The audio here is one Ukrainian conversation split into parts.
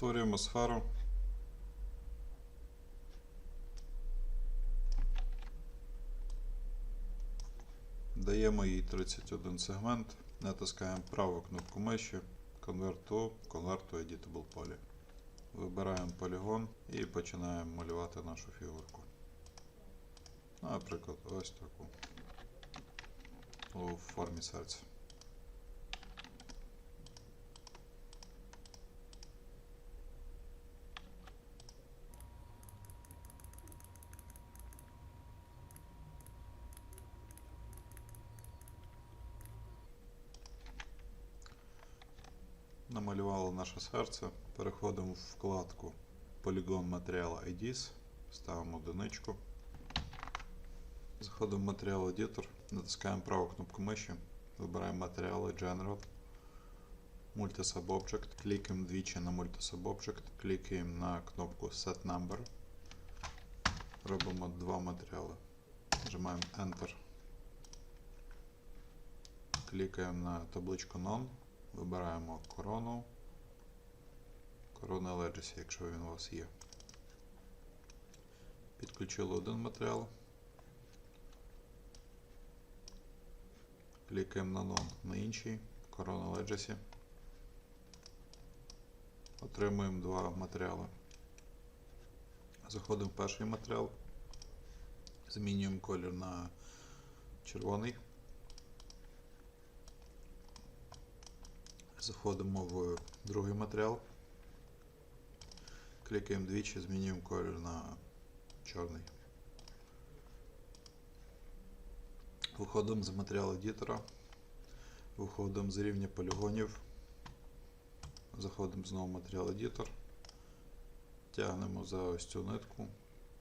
Створюємо сферу. Даємо їй 31 сегмент, натискаємо праву кнопку миші, Convert to, Convert to Editable Poly. Вибираємо полігон і починаємо малювати нашу фігурку. Наприклад, ось таку. У формі серця. Намалювали наше серце. Переходимо в вкладку Polygon Material IDs, ставимо одиничку. Заходимо в Material Editor, натискаємо праву кнопку миші, вибираємо матеріали General, Multi-Subobject, клікаємо двічі на Multi-Subobject, клікаємо на кнопку Set Number. Робимо два матеріали. Нажимаємо Enter. Клікаємо на табличку None. Вибираємо корону. Корона Legacy, якщо він у вас є. Підключили один матеріал. Клікаємо на None на інший. Корона Legacy. Отримуємо два матеріали. Заходимо в перший матеріал. Змінюємо колір на червоний. Заходимо в другий матеріал. Клікаємо двічі, змінюємо колір на чорний. Виходимо з матеріалу едітора. Виходимо з рівня полігонів. Заходимо знову в матеріал едітор. Тягнемо за ось цю нитку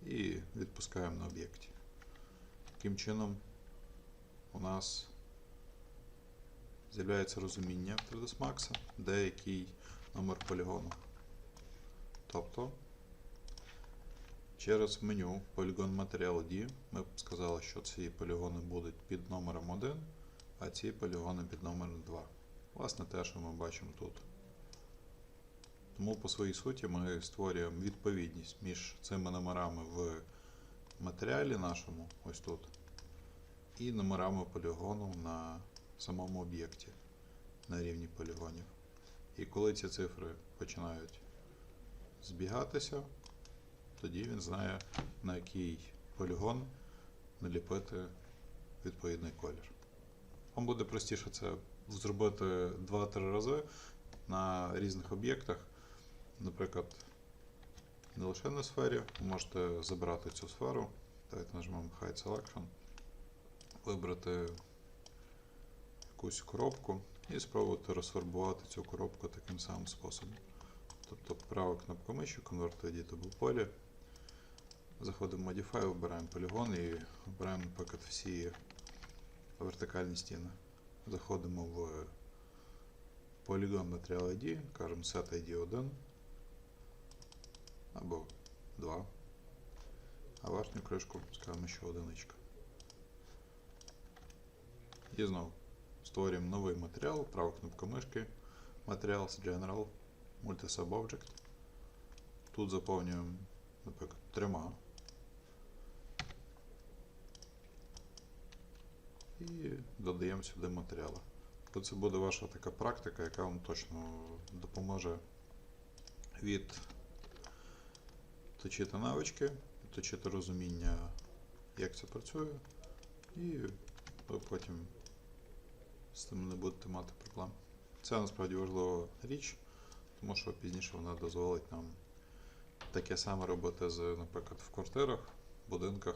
і відпускаємо на об'єкті. Таким чином у нас з'являється розуміння в 3ds Max, де який номер полігону. Тобто через меню Polygon Material D ми сказали, що ці полігони будуть під номером 1, а ці полігони під номером 2. Власне, те, що ми бачимо тут. Тому по своїй суті ми створюємо відповідність між цими номерами в матеріалі нашому, ось тут, і номерами полігону на самому об'єкті на рівні полігонів. І коли ці цифри починають збігатися, тоді він знає, на який полігон наліпити відповідний колір. Вам буде простіше це зробити 2-3 рази на різних об'єктах. Наприклад, не лише на сфері, ви можете забрати цю сферу. Давайте нажмемо Hide Selection, вибрати якусь коробку і спробувати розфарбувати цю коробку таким самим способом. Тобто права кнопка миші, to Editable Poly. Заходимо в Modify, вибираємо полігон і обираємо, наприклад, всі вертикальні стіни. Заходимо в Polygon Material ID, кажемо Set ID 1 або 2. А верхню кришку скажемо ще одиничка. І знову створюємо новий матеріал, права кнопка мишки, Materials General, Multi-Subobject. Тут заповнюємо, наприклад, трьома. І додаємо сюди матеріали. Це буде ваша така практика, яка вам точно допоможе відточити навички, відточити розуміння, як це працює, і ви потім з тим не будете мати проблем. Це насправді важлива річ, тому що пізніше вона дозволить нам таке саме робити з, наприклад, в квартирах, будинках,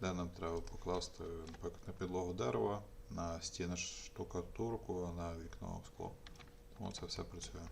де нам треба покласти, наприклад, на підлогу дерева, на стіни штукатурку, на вікно скло. Тому це все працює.